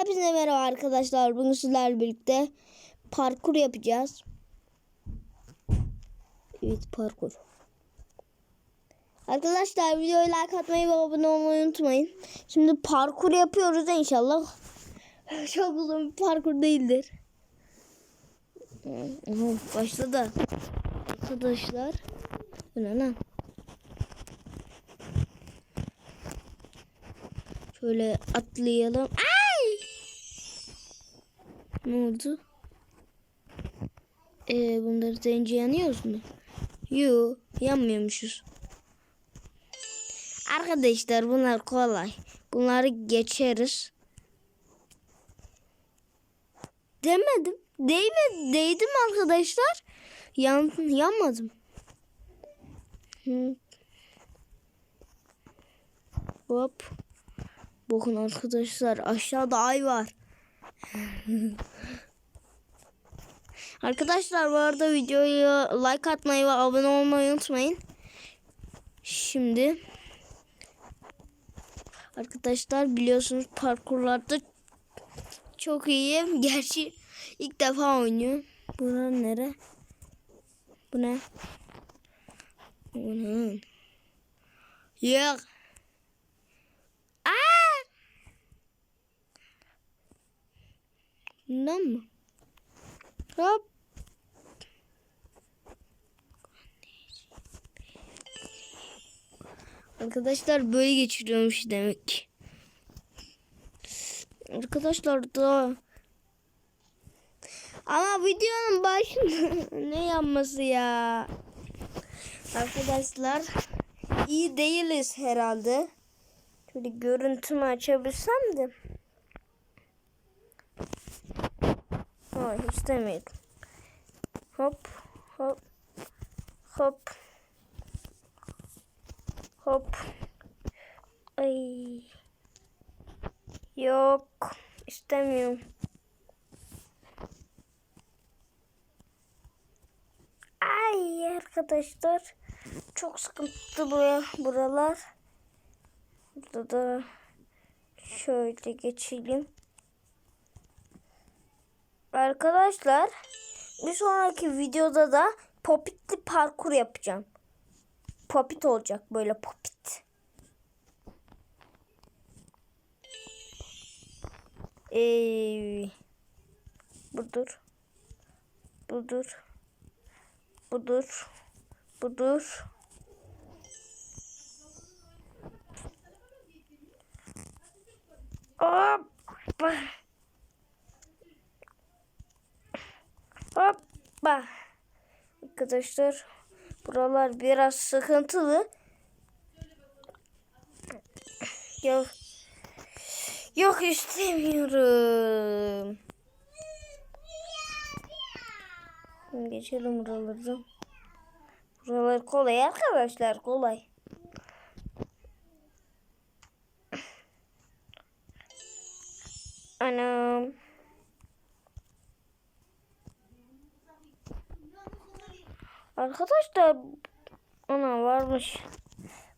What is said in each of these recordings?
Hepinize merhaba arkadaşlar. Bugün sizlerle birlikte parkur yapacağız. Evet parkur. Arkadaşlar videoyu like atmayı ve abone olmayı unutmayın. Şimdi parkur yapıyoruz inşallah. Çok uzun bir parkur değildir. Başladı. Arkadaşlar. Bu ne lan? Şöyle atlayalım. Ay! Ne oldu? Ee, bunları zenci yanıyoruz mu? Yo, yanmıyormuşuz. Arkadaşlar bunlar kolay. Bunları geçeriz. Demedim. Değmedi. Değdim arkadaşlar. Yan, yanmadım. Hop. Bakın arkadaşlar aşağıda ay var. arkadaşlar bu arada videoya like atmayı ve abone olmayı unutmayın. Şimdi arkadaşlar biliyorsunuz parkurlarda çok iyiyim. Gerçi ilk defa oynuyorum. Bura nere? Bu ne? Bu ne? Yok. Aa! Bundan mı? Hop. Arkadaşlar böyle geçiriyormuş demek ki. Arkadaşlar da ama videonun başında ne yanması ya? Arkadaşlar iyi değiliz herhalde. Şöyle görüntümü açabilsem de. Hayır istemedim. Hop hop hop hop. Ay. Yok istemiyorum. Ay arkadaşlar çok sıkıntı buraya buralar. Burada da şöyle geçelim. Arkadaşlar bir sonraki videoda da popitli parkur yapacağım. Popit olacak böyle popit. Ee, budur. Budur. Budur. Budur. Hoppa. Arkadaşlar buralar biraz sıkıntılı. Yok. Yok istemiyorum. Geçelim buraları. Buralar kolay arkadaşlar kolay. Anam. Arkadaşlar ana varmış.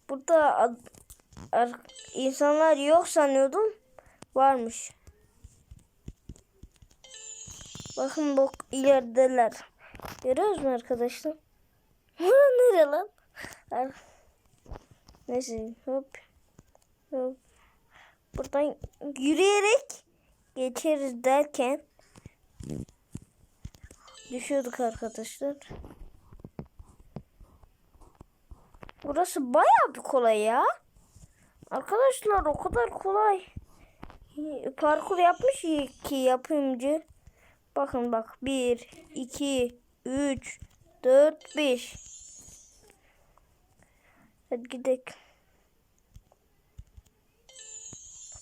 Burada ad, ar, insanlar yok sanıyordum. Varmış. Bakın bak ilerideler. Görüyoruz mu arkadaşlar? Nere lan? Neyse hop. Hop. Buradan yürüyerek geçeriz derken düşüyorduk arkadaşlar. Burası bayağı bir kolay ya. Arkadaşlar o kadar kolay. Parkur yapmış ki yapımcı. Bakın bak 1, 2, 3, 4, 5. Hadi gidelim.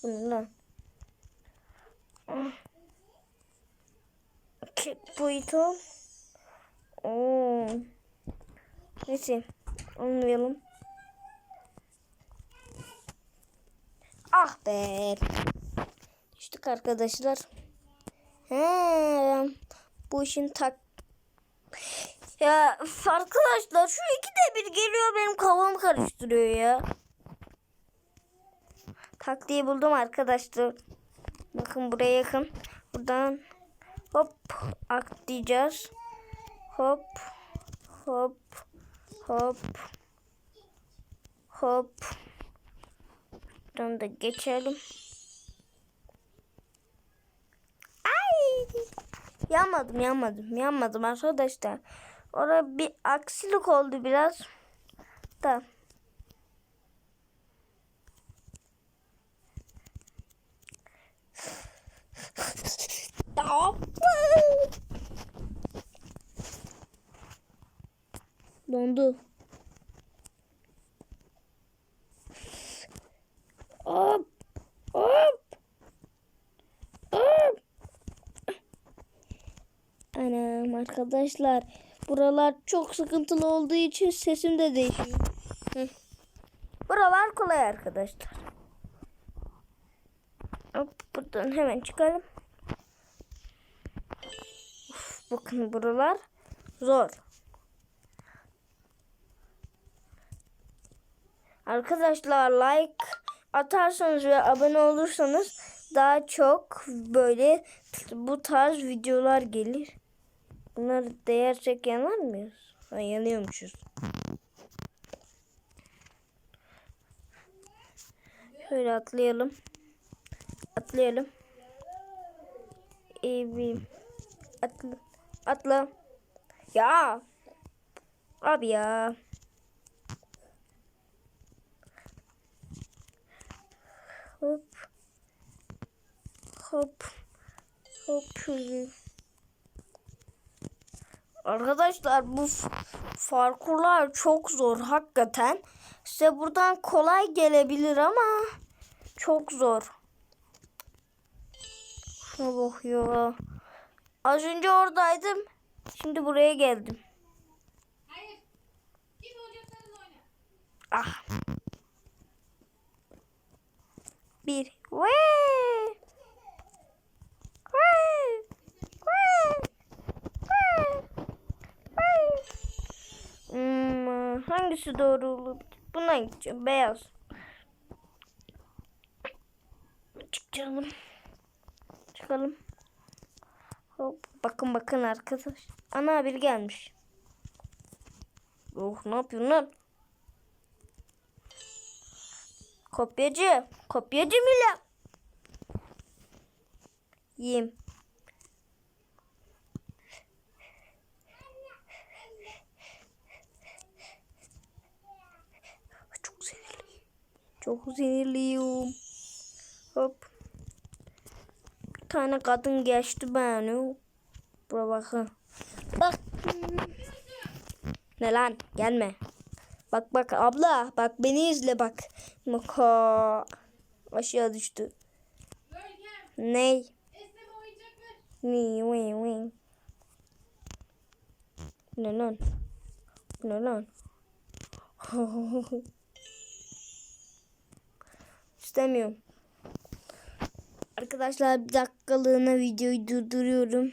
Bunlar. Checkpoint al. Oo. Neyse. Almayalım. Ah be. Düştük arkadaşlar. He, bu işin tak... Ya arkadaşlar şu ikide bir geliyor benim kafamı karıştırıyor ya. Taktiği buldum arkadaşlar. Bakın buraya yakın. Buradan hop atlayacağız. Hop hop hop hop. Buradan da geçelim. Ay! Yanmadım, yanmadım, yanmadım arkadaşlar. Orada bir aksilik oldu biraz. Da. Hop. Dondu. Hop. Hop. Hop. Anam arkadaşlar. Buralar çok sıkıntılı olduğu için sesim de değişiyor. Buralar kolay arkadaşlar. Hop buradan hemen çıkalım. Uf, bakın buralar zor. Arkadaşlar like atarsanız ve abone olursanız daha çok böyle bu tarz videolar gelir. Bunları değersek yanar mıyız? Ha, yanıyormuşuz. Şöyle atlayalım. Atlayalım. Evet. Atla. Atla. Ya. Abi ya. Hop. Hop. Hop şöyle. Arkadaşlar bu f- parkurlar çok zor hakikaten. Size buradan kolay gelebilir ama çok zor. Şuna bak ya. Az önce oradaydım. Şimdi buraya geldim. Hayır. Git oyuncaklarınla oyna. Ah. Bir. Ve. Ve. Ve. Ve. Ve. Hmm, hangisi doğru olur? Buna gideceğim. Beyaz. Çıkalım. Çıkalım. Hop. Bakın bakın arkadaş. Ana bir gelmiş. Oh ne yapıyorsun lan? Kopyacı. Kopyacı Mila. Yiyeyim. Çok sinirliyim. Çok sinirliyim. Hop. Bir tane kadın geçti beni. Bura bakın. Bak. Ne lan? Gelme. Bak bak abla. Bak beni izle bak. Maka. Aşağı düştü. Ney? Ni wing wing. Ne lan? Ne lan? İstemiyorum. Arkadaşlar bir dakikalığına videoyu durduruyorum.